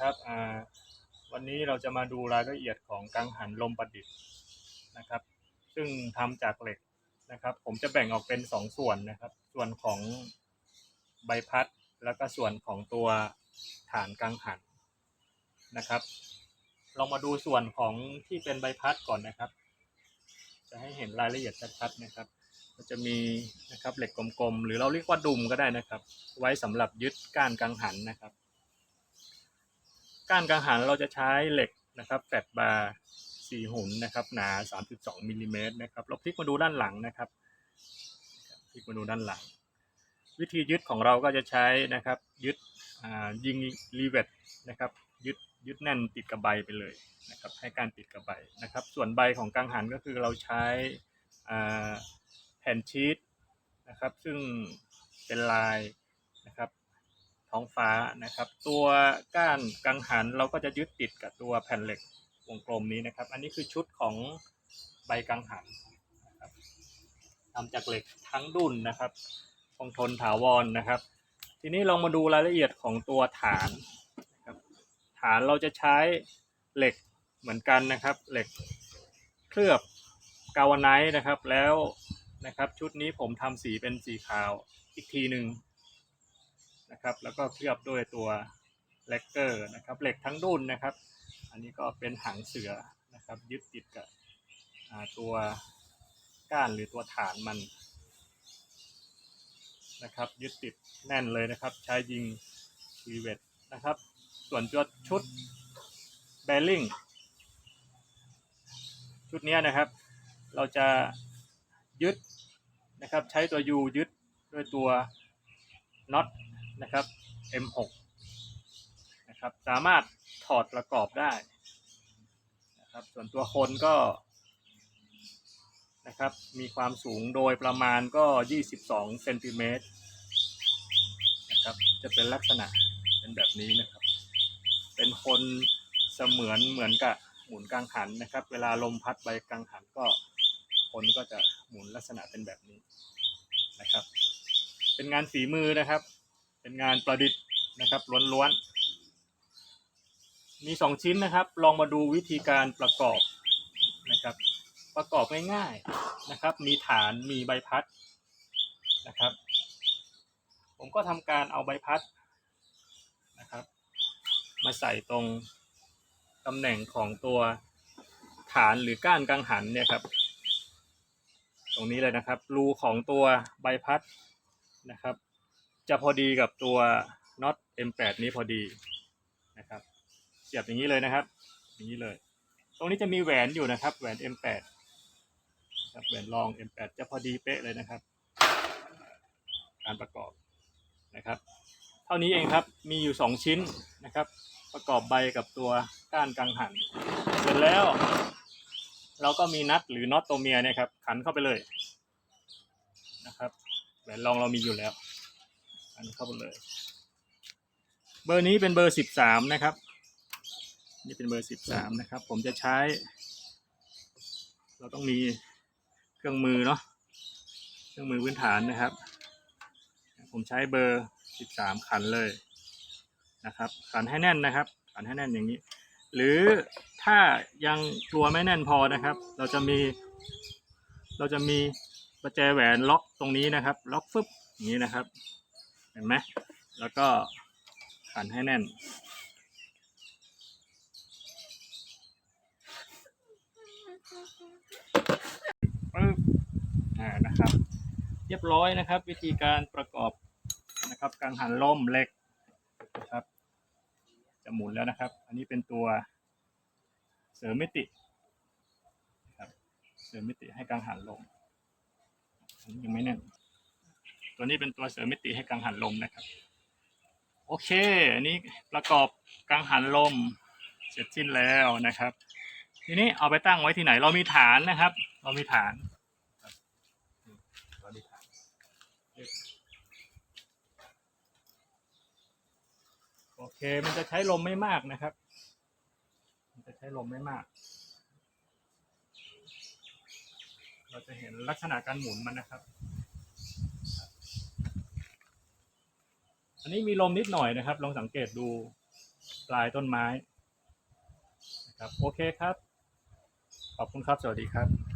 นะครับวันนี้เราจะมาดูรายละเอียดของกังหันลมประดิษฐ์นะครับ ซึ่งทำจากเหล็กนะครับ ผมจะแบ่งออกเป็นสองส่วนนะครับ ส่วนของใบพัดแล้วก็ส่วนของตัวฐานกังหันนะครับลองมาดูส่วนของที่เป็นใบพัดก่อนนะครับ จะให้เห็นรายละเอียดชัดๆนะครับก็จะมีนะครับเหล็กกลมๆหรือเราเรียกว่าดุมก็ได้นะครับ ไว้สำหรับยึดก้านกังหันนะครับ ก้านกังหันเราจะใช้เหล็กนะครับแฟดบาร์สี่หุ่นนะครับหนา 3.2มิลลิเมตรนะครับเราพลิกมาดูด้านหลังนะครับพลิกมาดูด้านหลัง วิธียึดของเราก็จะใช้นะครับยึดอ่ายิงรีเวทนะครับยึดยึดแน่นติดกับใบไปเลยนะครับให้การติดกับใบนะครับ ส่วนใบของกังหันก็คือเราใช้แผ่นชีตนะครับซึ่งเป็นลายนะครับ องฟ้านะครับ ตัวก้านกังหันเราก็จะยึดติดกับตัวแผ่นเหล็กวงกลมนี้นะครับ อันนี้คือชุดของใบกังหันนะครับทำจากเหล็กทั้งดุนนะครับคงทนถาวรนะครับ ทีนี้ลองมาดูรายละเอียดของตัวฐานนะครับฐานเราจะใช้เหล็กเหมือนกันนะครับ เหล็กเคลือบกาวไนท์นะครับแล้วนะครับ ชุดนี้ผมทำสีเป็นสีขาวอีกทีหนึ่ง นะครับ แล้วก็เคลือบด้วยตัวเลกเกอร์นะครับ เหล็กทั้งดุนนะครับ อันนี้ก็เป็นหางเสือนะครับ ยึดติดกับตัวก้านหรือตัวฐานมันนะครับ ยึดติดแน่นเลยนะครับ ใช้ยิงรีเวทนะครับ ส่วนตัวชุดเบลลิงชุดนี้นะครับ เราจะยึดนะครับ ใช้ตัว U ยึดด้วยตัวน็อต นะครับ M6 นะครับสามารถถอดประกอบได้นะครับส่วนตัวคนก็นะครับมีความสูงโดยประมาณก็ 22เซนติเมตรนะครับจะเป็นลักษณะเป็นแบบนี้นะครับ เป็นคนเสมือนเหมือนกับหมุนกังหันนะครับ เวลาลมพัดใบกังหันก็คนก็จะหมุนลักษณะเป็นแบบนี้นะครับ เป็นงานฝีมือนะครับ เป็นงานประดิษฐ์นะครับล้วนๆ มีสองชิ้นนะครับ ลองมาดูวิธีการประกอบนะครับ ประกอบง่ายๆนะครับ มีฐานมีใบพัดนะครับ ผมก็ทำการเอาใบพัดนะครับ มาใส่ตรงตำแหน่งของตัวฐานหรือก้านกังหันเนี่ยครับ ตรงนี้เลยนะครับ รูของตัวใบพัดนะครับ จะพอดีกับตัวน็อต M8 นี้พอดีนะครับเสียบอย่างนี้เลยนะครับ อย่างนี้เลย ตรงนี้จะมีแหวนอยู่นะครับ แหวน M8 ครับแหวนรอง M8 จะพอดีเป๊ะเลยนะครับ การประกอบนะครับ เท่านี้เองครับมีอยู่สองชิ้นนะครับ ประกอบใบกับตัวก้านกังหัน เสร็จแล้ว เราก็มีนัดหรือน็อตตัวเมียเนี่ยครับขันเข้าไปเลยนะครับแหวนรองเรามีอยู่แล้ว อันเข้าไปเลย เบอร์นี้เป็นเบอร์สิบสามนะครับ นี่เป็นเบอร์สิบสามนะครับ ผมจะใช้ เราต้องมีเครื่องมือเนาะเครื่องมือพื้นฐานนะครับ ผมใช้เบอร์สิบสามขันเลยนะครับ ขันให้แน่นนะครับ ขันให้แน่นอย่างนี้ หรือถ้ายังกลัวไม่แน่นพอนะครับ เราจะมี เราจะมีประแจแหวนล็อกตรงนี้นะครับ ล็อกฟึบอย่างนี้นะครับ เห็นไหมแล้วก็ขันให้แน่น นะครับ เรียบร้อยนะครับ วิธีการประกอบนะครับกังหันลมเหล็กนะครับ จะหมุนแล้วนะครับ อันนี้เป็นตัวเสริมมิติครับเสริมมิติให้กังหันลมยังไม่แน่น ตัวนี้เป็นตัวเสริมมิติให้กังหันลมนะครับ โอเค อันนี้ประกอบกังหันลมเสร็จสิ้นแล้วนะครับ ทีนี้เอาไปตั้งไว้ที่ไหน เรามีฐานนะครับ เรามีฐานครับเรามีฐานโอเค มันจะใช้ลมไม่มากนะครับ มันจะใช้ลมไม่มาก เราจะเห็นลักษณะการหมุนมันนะครับ นนี้มีลมนิดหน่อยนะครับ ลองสังเกตดูปลายต้นไม้นะครับโอเคครับ ขอบคุณครับ สวัสดีครับ